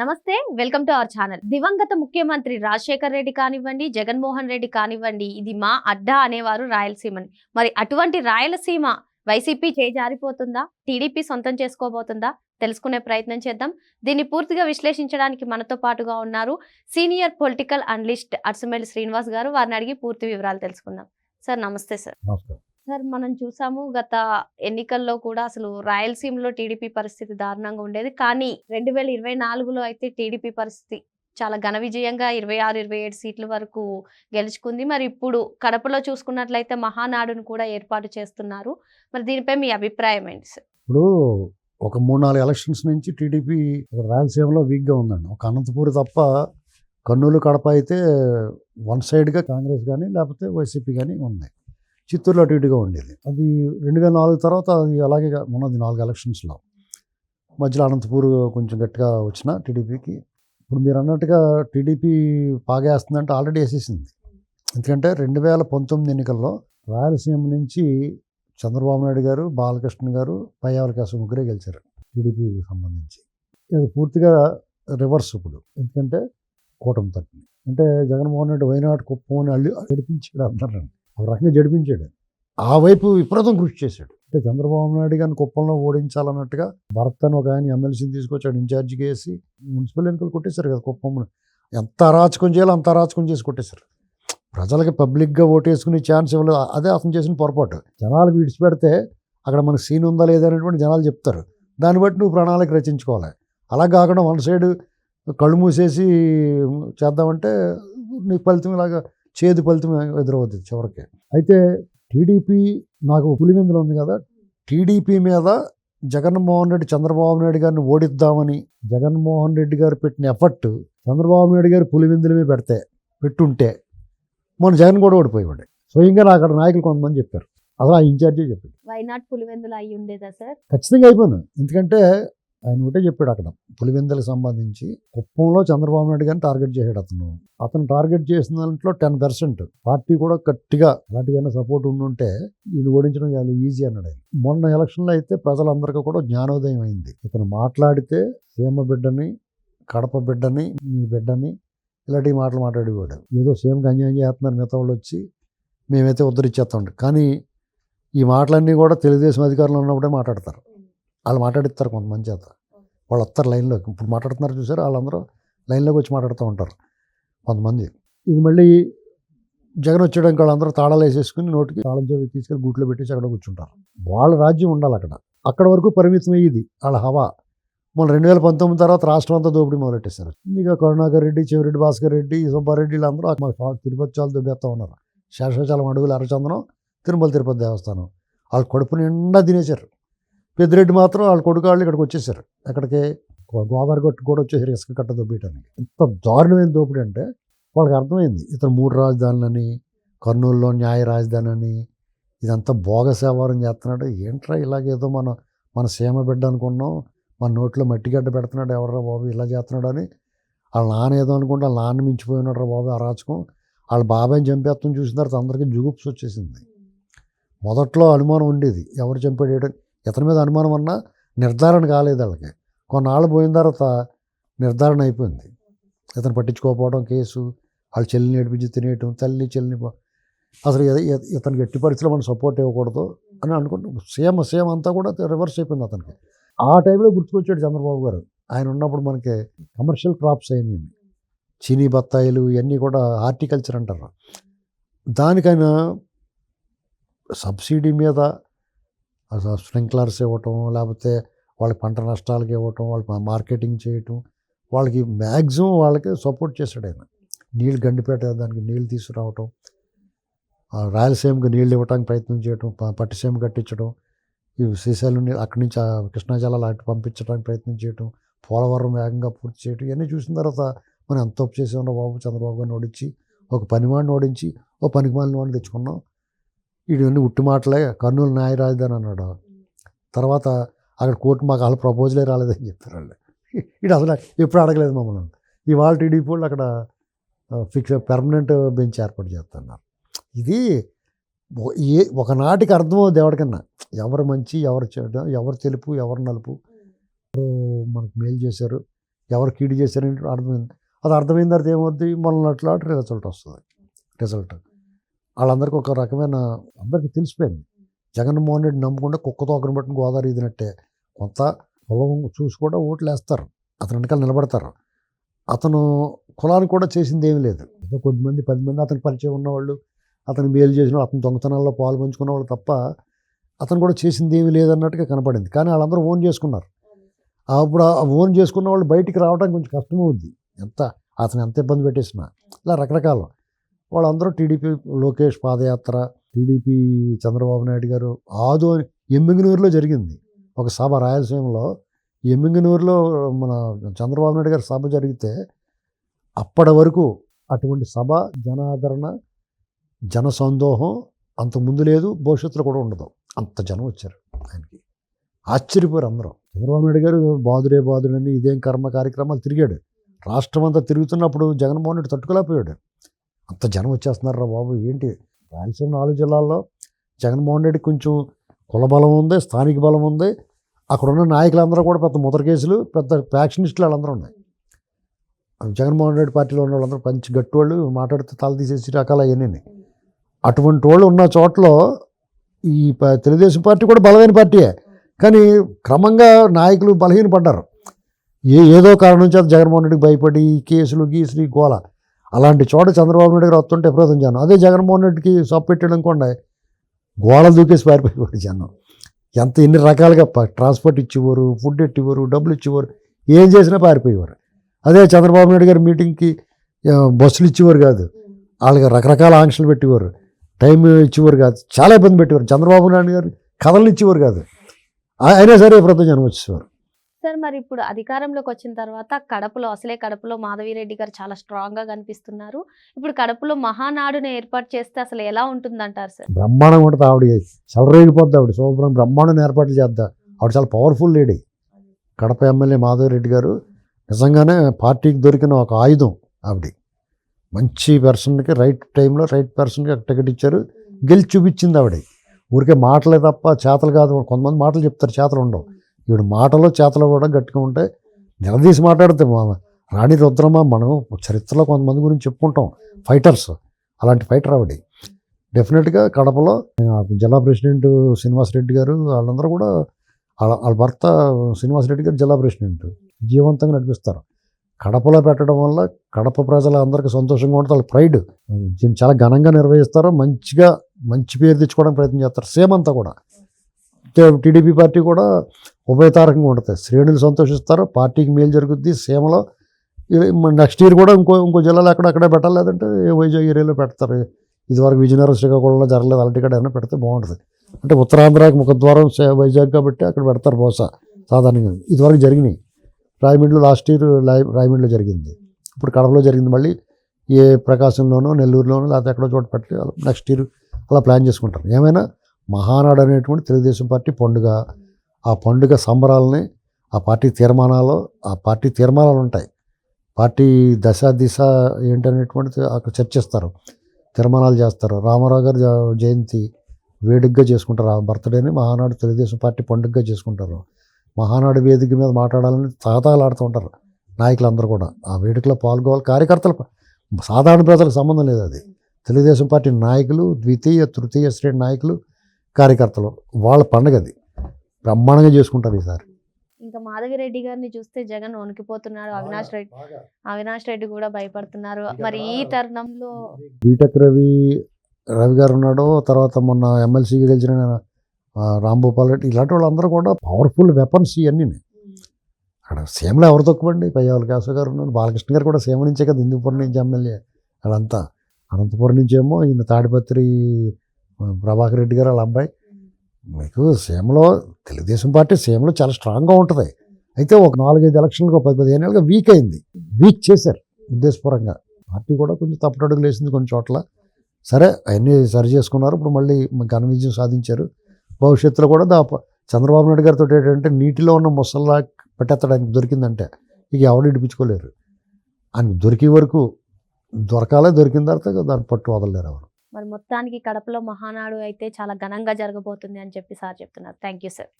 నమస్తే welcome to our channel. దివంగత ముఖ్యమంత్రి రాజశేఖర్ రెడ్డి కానివ్వండి జగన్మోహన్ రెడ్డి కానివ్వండి ఇది మా అడ్డా అనేవారు రాయలసీమని. మరి అటువంటి రాయలసీమ వైసీపీ చేజారిపోతుందా టీడీపీ సొంతం చేసుకోబోతుందా? తెలుసుకునే ప్రయత్నం చేద్దాం. దీన్ని పూర్తిగా విశ్లేషించడానికి మనతో పాటుగా ఉన్నారు senior political analyst Arsameli Srinivas garu. వారిని అడిగి పూర్తి వివరాలు తెలుసుకుందాం. సార్ నమస్తే సార్. నమస్కారం. సార్ మనం చూసాము గత ఎన్నికల్లో కూడా అసలు రాయలసీమలో టీడీపీ పరిస్థితి దారుణంగా ఉండేది. కానీ రెండు వేల ఇరవై నాలుగులో అయితే టీడీపీ పరిస్థితి చాలా ఘన విజయంగా ఇరవై ఆరు ఇరవై ఏడు సీట్ల వరకు గెలుచుకుంది. మరి ఇప్పుడు కడపలో చూసుకున్నట్లయితే మహానాడును కూడా ఏర్పాటు చేస్తున్నారు. మరి దీనిపై మీ అభిప్రాయం ఏంటి సార్? ఇప్పుడు ఒక మూడు నాలుగు ఎలక్షన్స్ నుంచి టీడీపీ రాయలసీమలో వీక్గా ఉందండి. ఒక అనంతపూర్ తప్ప కర్నూలు కడప అయితే వన్ సైడ్గా కాంగ్రెస్ కానీ లేకపోతే వైసీపీ కానీ ఉంది చిత్తూరులో అటు ఇటుగా ఉండేది. అది రెండు వేల నాలుగు తర్వాత అది అలాగే ఉన్నది నాలుగు ఎలక్షన్స్లో. మధ్యలో అనంతపూర్ కొంచెం గట్టిగా వచ్చిన టీడీపీకి. ఇప్పుడు మీరు అన్నట్టుగా టీడీపీ పాగేస్తుందంటే ఆల్రెడీ వేసేసింది. ఎందుకంటే రెండు వేల పంతొమ్మిది ఎన్నికల్లో రాయలసీమ నుంచి చంద్రబాబు నాయుడు గారు బాలకృష్ణ గారు పయ్యావల కేశవ ముగ్గురే గెలిచారు టీడీపీకి సంబంధించి. ఇది పూర్తిగా రివర్స్ ఇప్పుడు. ఎందుకంటే కూటమి తరపున. అంటే జగన్మోహన్ రెడ్డి వైనాడు కుప్పం అని అల్లి జడిపించాడు అందరూ ఒక రకంగా జడిపించాడు. ఆ వైపు విపరీతం కృషి చేశాడు. అంటే చంద్రబాబు నాయుడు గారిని కుప్పంలో ఓడించాలన్నట్టుగా భర్తను అని ఒక ఆయన ఎమ్మెల్సీని తీసుకొచ్చాడు ఇన్ఛార్జిగా వేసి మున్సిపల్ ఎన్నికలు కొట్టేశారు కదా కుప్పం ఎంత అరాచకం చేయాలో అంత అరాచకం చేసి కొట్టేశారు. ప్రజలకి పబ్లిక్గా ఓటేసుకునే ఛాన్స్ ఇవ్వలేదు. అదే అతను చేసిన పొరపాటు. జనాలకు విడిచిపెడితే అక్కడ మనకు సీన్ ఉందా లేదా అనేటువంటి జనాలు చెప్తారు. దాన్ని బట్టి నువ్వు ప్రణాళిక రచించుకోవాలి. అలా కాకుండా వన్ సైడ్ కళ్ళు మూసేసి చేద్దామంటే నీకు ఫలితం ఇలాగా చేదు ఫలితం ఎదురవుతుంది చివరికి. అయితే టీడీపీ నాకు పులివెందులు ఉంది కదా టీడీపీ మీద జగన్మోహన్ రెడ్డి చంద్రబాబు నాయుడు గారిని ఓడిద్దామని జగన్మోహన్ రెడ్డి గారు పెట్టిన ఎఫర్ట్ చంద్రబాబు నాయుడు గారు పులివెందుల మీద పెడితే పెట్టుంటే మన జగన్ కూడా ఓడిపోయేవాడు. స్వయంగా నాకు అక్కడ నాయకులు కొంతమంది చెప్పారు. అసలు ఆ ఇన్ఛార్జే చెప్పాడు. వైనాట్ పులివెందులు అయి ఉండేదా సార్ ఖచ్చితంగా అయిపోయాను ఎందుకంటే ఆయన ఒకటే చెప్పాడు అక్కడ పులివెందులకు సంబంధించి కుప్పంలో చంద్రబాబు నాయుడు గారిని టార్గెట్ చేశాడు అతను. అతను టార్గెట్ చేసిన దాంట్లో టెన్ పర్సెంట్. పార్టీ కూడా గట్టిగా అలాంటికైనా సపోర్ట్ ఉండుంటే వీళ్ళు ఓడించడం చాలా ఈజీ అన్నాడు ఆయన. మొన్న ఎలక్షన్లో అయితే ప్రజలందరికీ కూడా జ్ఞానోదయం అయింది. ఇతను మాట్లాడితే సీమ బిడ్డని కడప బిడ్డని మీ బిడ్డని ఇలాంటి మాటలు మాట్లాడేవాడు. ఏదో సీఎంకి అన్యాయం చేస్తున్నారు మిగతా వాళ్ళు వచ్చి మేమైతే ఉద్ధరించేస్తాం కానీ ఈ మాటలన్నీ కూడా తెలుగుదేశం అధికారులు ఉన్నప్పుడే మాట్లాడతారు. వాళ్ళు మాట్లాడిస్తారు కొంతమంది చేత. వాళ్ళు వస్తారు లైన్లోకి ఇప్పుడు మాట్లాడుతున్నారు చూసారు? వాళ్ళందరూ లైన్లోకి వచ్చి మాట్లాడుతూ ఉంటారు కొంతమంది. ఇది మళ్ళీ జగన్ వచ్చేయడానికి వాళ్ళందరూ తాళాలు వేసేసుకుని నోటికి తాళం చెవి తీసుకెళ్ళి గూట్లో పెట్టేసి అక్కడ కూర్చుంటారు. వాళ్ళ రాజ్యం ఉండాలి అక్కడ. అక్కడ వరకు పరిమితమయ్యేది వాళ్ళ హవా. మన రెండు వేల పంతొమ్మిది తర్వాత రాష్ట్రం అంతా దోపిడీ మొదలెట్టేశారు. ఇక కరుణాకర్ రెడ్డి చెవిరెడ్డి భాస్కర్ రెడ్డి సుబ్బారెడ్డి వీళ్ళందరూ మా తిరుపతి చాలు దొబ్బేస్తూ ఉన్నారు. శేషాచలం అడుగులు అరచందనం తిరుమల తిరుపతి దేవస్థానం. వాళ్ళు కడుపు నిండా తినేశారు. పెద్దిరెడ్డి మాత్రం వాళ్ళ కొడుకు వాళ్ళు ఇక్కడికి వచ్చేసారు. ఎక్కడికి గో- గోదావరి గట్టు కూడా వచ్చేసారు ఇసుక కట్ట దొబ్బేయడానికి ఇంత దారుణమైన దోపిడీ అంటే వాళ్ళకి అర్థమైంది. ఇతను మూడు రాజధానులని కర్నూలులో న్యాయ రాజధాని అని ఇదంతా బోగస్ వ్యవహారం చేస్తున్నాడు. ఏంట్రా ఇలాగేదో మన మన సీమ బిడ్డ అనుకున్నాం మన నోట్లో మట్టిగడ్డ పెడుతున్నాడు ఎవర్రా బాబు ఇలా చేస్తున్నాడు అని. వాళ్ళ నాన్న ఏదో అనుకుంటే వాళ్ళ నాన్న మించిపోయినాడు రా బాబు అరాచకం. వాళ్ళ బాబాయ్ని చంపేస్తాం చూసిన తర్వాత అందరికీ జుగుప్స్ వచ్చేసింది. మొదట్లో అనుమానం ఉండేది. ఎవరు చంపాడు ఇతని మీద అనుమానం అన్నా నిర్ధారణ కాలేదు వాళ్ళకి. కొన్నాళ్ళు పోయిన తర్వాత నిర్ధారణ అయిపోయింది. ఇతను పట్టించుకోకపోవడం కేసు వాళ్ళ చెల్లిని ఏడిపించి తినేయటం తల్లి చెల్లిని అసలు ఇతనికి ఎట్టి పరిస్థితుల్లో మనం సపోర్ట్ ఇవ్వకూడదు అని అనుకుంటున్నాం. సేమ్ సేమ్ అంతా కూడా రివర్స్ అయిపోయింది అతనికి. ఆ టైంలో గుర్తుకొచ్చాడు చంద్రబాబు గారు. ఆయన ఉన్నప్పుడు మనకి కమర్షియల్ క్రాప్స్ అయినాయి. చీనీ బత్తాయిలు ఇవన్నీ కూడా హార్టికల్చర్ అంటారు. దానికైనా సబ్సిడీ మీద స్ప్రింక్లర్స్ ఇవ్వటం లేకపోతే వాళ్ళకి పంట నష్టాలకి ఇవ్వటం వాళ్ళ మార్కెటింగ్ చేయటం వాళ్ళకి మ్యాక్సిమం వాళ్ళకి సపోర్ట్ చేశాడు ఆయన. నీళ్ళు గండిపేట దానికి నీళ్ళు తీసుకురావటం ఆ రాయలసీమకి నీళ్ళు ఇవ్వడానికి ప్రయత్నం చేయటం పట్టిసీమ కట్టించడం ఈ శ్రీశైలం అక్కడి నుంచి కృష్ణా జలాలు అటు పంపించడానికి ప్రయత్నం చేయటం పోలవరం వేగంగా పూర్తి చేయటం ఇవన్నీ చూసిన తర్వాత మనం ఎంత తప్పు చేసి బాబు చంద్రబాబు గారిని ఓడించి ఒక పనివాడిని ఓడించి ఒక పనికిమాలిన వాడిని తెచ్చుకున్నాం. వీడివన్నీ ఉట్టి మాటలే? కర్నూలు న్యాయ రాజధాని అన్నాడు. తర్వాత అక్కడ కోర్టు మాకు వాళ్ళ ప్రపోజలే రాలేదని చెప్తారు వాళ్ళు ఇది అసలు ఎప్పుడు అడగలేదు మమ్మల్ని. ఇవాళ టీడీపీ వాళ్ళు అక్కడ ఫిక్స్ పెర్మనెంట్ బెంచ్ ఏర్పాటు చేస్తున్నారు. ఇది ఏ ఒకనాటికి అర్థమవుతుంది ఎవరికన్నా. ఎవరు మంచి ఎవరు చెడు ఎవరు తెలుపు ఎవరు నలుపు. ఎవరు మనకు మేలు చేశారు ఎవరు కీడు చేశారు అర్థమైంది. అది అర్థమైన తర్వాత ఏమవుద్ది? మొన్నట్లా రిజల్ట్ వస్తుంది. రిజల్ట్. వాళ్ళందరికీ ఒక రకమైన అందరికీ తెలిసిపోయింది. జగన్మోహన్ రెడ్డి నమ్మకుండా కుక్క తోకను బట్టి గోదావరి ఇదినట్టే కొంత కులం చూసి కూడా ఓట్లు వేస్తారు అతను వెనకాల నిలబడతారు. అతను కులానికి కూడా చేసింది ఏమీ లేదు. ఏదో కొద్దిమంది పది మంది అతనికి పరిచయం ఉన్నవాళ్ళు అతను మేలు చేసిన వాళ్ళు, అతని దొంగతనాల్లో పాలు పంచుకున్న వాళ్ళు తప్ప అతను కూడా చేసింది ఏమీ లేదన్నట్టుగా కనపడింది. కానీ వాళ్ళందరూ ఓన్ చేసుకున్నారు. అప్పుడు ఆ ఓన్ చేసుకున్న వాళ్ళు బయటికి రావడానికి కొంచెం కష్టమవుద్ది. ఎంత అతను ఎంత ఇబ్బంది పెట్టేసినా. ఇలా రకరకాల. వాళ్ళందరూ టీడీపీ లోకేష్ పాదయాత్ర టీడీపీ చంద్రబాబు నాయుడు గారు ఆదో ఎమ్మింగనూరులో జరిగింది. ఒక సభ రాయలసీమలో ఎమ్మింగనూరులో మన చంద్రబాబు నాయుడు గారి సభ జరిగితే అప్పటి వరకు అటువంటి సభ జనాదరణ జన సందోహం అంత ముందు లేదు భవిష్యత్తులో కూడా ఉండదు. అంత జనం వచ్చారు ఆయనకి. ఆశ్చర్యపోయారు అందరూ. చంద్రబాబు నాయుడు గారు బాదుడే బాదుడని ఇదేం కర్మ కార్యక్రమాలు తిరిగాడు. రాష్ట్రం అంతా తిరుగుతున్నప్పుడు జగన్మోహన్ రెడ్డి తట్టుకోలేకపోయాడు. అంత జనం వచ్చేస్తున్నారా బాబు? ఏంటి? రాయలసీమ నాలుగు జిల్లాల్లో జగన్మోహన్ రెడ్డి కొంచెం కుల బలం ఉంది స్థానిక బలం ఉంది. అక్కడ ఉన్న నాయకులందరూ కూడా పెద్ద ముద్ర కేసులు పెద్ద ఫ్యాక్షనిస్టులు వాళ్ళందరూ ఉన్నాయి. జగన్మోహన్ రెడ్డి పార్టీలో ఉన్న వాళ్ళందరూ పంచి గట్టి వాళ్ళు మాట్లాడితే తల తీసేసి రకాల అవన్నీ అటువంటి వాళ్ళు ఉన్న చోట్ల ఈ ప- తెలుగుదేశం పార్టీ కూడా బలమైన పార్టీయే. కానీ క్రమంగా నాయకులు బలహీనపడ్డారు. ఏ ఏదో కారణం చేత జగన్మోహన్ రెడ్డికి భయపడి ఈ కేసులు గీసులు ఈ గోల అలాంటి చోట చంద్రబాబు నాయుడు గారు వస్తుంటే విరోధం జనం. అదే జగన్మోహన్ రెడ్డికి సబ్ పెట్టాడు అనుకోండి గోళ దూకేసి పారిపోయేవాడు జనం. ఎంత ఎన్ని రకాలుగా ట్రాన్స్పోర్ట్ ఇచ్చేవారు ఫుడ్ ఇచ్చేవారు డబ్బులు ఇచ్చేవారు ఏం చేసినా పారిపోయేవారు. అదే చంద్రబాబు నాయుడు గారి మీటింగ్కి బస్సులు ఇచ్చేవారు కాదు. వాళ్ళకి రకరకాల ఆంక్షలు పెట్టేవారు. టైం ఇచ్చేవారు కాదు. చాలా ఇబ్బంది పెట్టేవారు. చంద్రబాబు నాయుడు గారు కథలు ఇచ్చేవారు కాదు. అయినా సరే ప్రభుత్వం జనం వచ్చేవారు. సార్ మరి ఇప్పుడు అధికారంలోకి వచ్చిన తర్వాత కడపలో అసలే కడపలో మాధవిరెడ్డి గారు చాలా స్ట్రాంగ్గా కనిపిస్తున్నారు. ఇప్పుడు కడపలో మహానాడుని ఏర్పాటు చేస్తే అసలు ఎలా ఉంటుందంటారు సార్? బ్రహ్మాండంగా ఉంటుంది. ఆవిడ చెలరేగిపోద్ది ఆవిడ. శుభ్రం బ్రహ్మాండం ఏర్పాట్లు చేద్దా? ఆవిడ చాలా powerful lady. Kadapa MLA Madhavareddy garu నిజంగానే పార్టీకి దొరికిన ఒక ఆయుధం ఆవిడ. మంచి పర్సన్కి రైట్ టైంలో రైట్ పర్సన్కి టికెట్ ఇచ్చారు గెలిచి చూపించింది ఆవిడ. ఊరికే మాటలే తప్ప చేతలు కాదు. కొంతమంది మాటలు చెప్తారు చేతలు ఉండవు. ఈవిడ మాటలు చేతలు కూడా గట్టిగా ఉంటాయి నిలదీసి మాట్లాడితే మా రాణి రుద్రమ మనం చరిత్రలో కొంతమంది గురించి చెప్పుకుంటాం. ఫైటర్స్. అలాంటి ఫైటర్ ఆవిడ. డెఫినెట్గా కడపలో జిల్లా ప్రెసిడెంట్ శ్రీనివాసరెడ్డి గారు వాళ్ళందరూ కూడా వాళ్ళ వాళ్ళ భర్త శ్రీనివాసరెడ్డి గారు జిల్లా ప్రెసిడెంట్. జీవంతంగా నడిపిస్తారు. కడపలో పెట్టడం వల్ల కడప ప్రజలందరికీ సంతోషంగా ఉంటుంది. వాళ్ళ ప్రైడ్ దీన్ని చాలా ఘనంగా నిర్వహిస్తారు. మంచిగా మంచి పేరు తెచ్చుకోవడానికి ప్రయత్నం చేస్తారు. సేమ్ అంతా కూడా. టీడీపీ పార్టీ కూడా ఉభయతారకంగా ఉంటుంది. శ్రేణులు సంతోషిస్తారు పార్టీకి మేలు జరుగుద్ది సీమలో నెక్స్ట్ ఇయర్ కూడా ఇంకో ఇంకో జిల్లాలో ఎక్కడ అక్కడే పెట్టాలి లేదంటే వైజాగ్ ఏరియాలో పెడతారు. ఇదివరకు విజయనగరం శ్రీకాకుళంలో జరగలేదు. అలాంటి ఇక్కడ ఏమైనా పెడితే బాగుంటుంది. అంటే ఉత్తరాంధ్రకి ముఖద్వారం సే- వైజాగ్ కాబట్టి అక్కడ పెడతారు బహుశా సాధారణంగా. ఇదివరకు జరిగినాయి. రాయమండ్రిలో లాస్ట్ ఇయర్ రాయమండ్రిలో జరిగింది. ఇప్పుడు కడపలో జరిగింది మళ్ళీ. ఏ ప్రకాశంలోనో నెల్లూరులోనో లేకపోతే ఎక్కడో చోట పెట్టి నెక్స్ట్ ఇయర్ అలా ప్లాన్ చేసుకుంటారు. ఏమైనా మహానాడు అనేటువంటి తెలుగుదేశం పార్టీ పండుగ. ఆ పండుగ సంబరాలని ఆ పార్టీ తీర్మానాలు ఆ పార్టీ తీర్మానాలు ఉంటాయి. పార్టీ దశ దిశ ఏంటనేటువంటిది అక్కడ చర్చిస్తారు. తీర్మానాలు చేస్తారు. రామారావు గారి జ- జయంతి వేడుకగా చేసుకుంటారు. ఆ బర్త్డేని మహానాడు తెలుగుదేశం పార్టీ పండుగగా చేసుకుంటారు. మహానాడు వేదిక మీద మాట్లాడాలని తాతాలాడుతూ ఉంటారు నాయకులందరూ కూడా. ఆ వేడుకలో పాల్గొవాలి. కార్యకర్తలు సాధారణ ప్రజలకు సంబంధం లేదు అది. తెలుగుదేశం పార్టీ నాయకులు ద్వితీయ తృతీయ శ్రేణి నాయకులు కార్యకర్తలు వాళ్ళ పండుగ అది. బ్రహ్మాండంగా చేసుకుంటారు ఈసారి. ఇంకా మాధవిరెడ్డి గారిని చూస్తే జగన్ వణికిపోతున్నాడు. అవినాష్ రెడ్డి అవినాష్ రెడ్డి కూడా భయపడుతున్నారు. మరి ఈ తరుణంలో బీటెక్ రవి రవి గారు ఉన్నాడు. తర్వాత మొన్న ఎమ్మెల్సీకి గెలిచిన రాంభూపాల్ రెడ్డి. ఇలాంటి వాళ్ళందరూ కూడా పవర్ఫుల్ వెపన్స్ ఇవన్నీ. అక్కడ సీమలో ఎవరు తక్కువండి? పయ్యావుల కేశవ గారు ఉన్నారు బాలకృష్ణ గారు కూడా సీమ నుంచే కదా. హిందూపురం నుంచి ఎమ్మెల్యే. అదంతా. అనంతపురం నుంచి ఏమో ఈయన తాడిపత్రి ప్రభాకర్ రెడ్డి గారు వాళ్ళ అబ్బాయి. మీకు సీమలో తెలుగుదేశం పార్టీ సీమలో చాలా స్ట్రాంగ్గా ఉంటుంది. అయితే ఒక నాలుగైదు ఎలక్షన్లకు ఒక పది పదిహేను ఏళ్ళుగా వీక్ అయింది. వీక్ చేశారు ఉద్దేశపరంగా. పార్టీ కూడా కొంచెం తప్పటడుగులు వేసింది కొన్ని చోట్ల. సరే అవన్నీ సరి చేసుకున్నారు. ఇప్పుడు మళ్ళీ ఘన విజయం సాధించారు. భవిష్యత్తులో కూడా దా చంద్రబాబు నాయుడు గారితో ఏంటంటే నీటిలో ఉన్న ముసల్లా పెట్టెత్తడానికి దొరికిందంటే ఇక ఎవరు ఇడిపించుకోలేరు. అని దొరికే వరకు దొరకాలే దొరికిన తర్వాత దాన్ని పట్టు వదలలేరు ఎవరు. మరి మొత్తానికి కడపలో మహానాడు అయితే చాలా ఘనంగా జరగబోతుంది అని చెప్పి సార్ చెప్తున్నారు. Thank you sir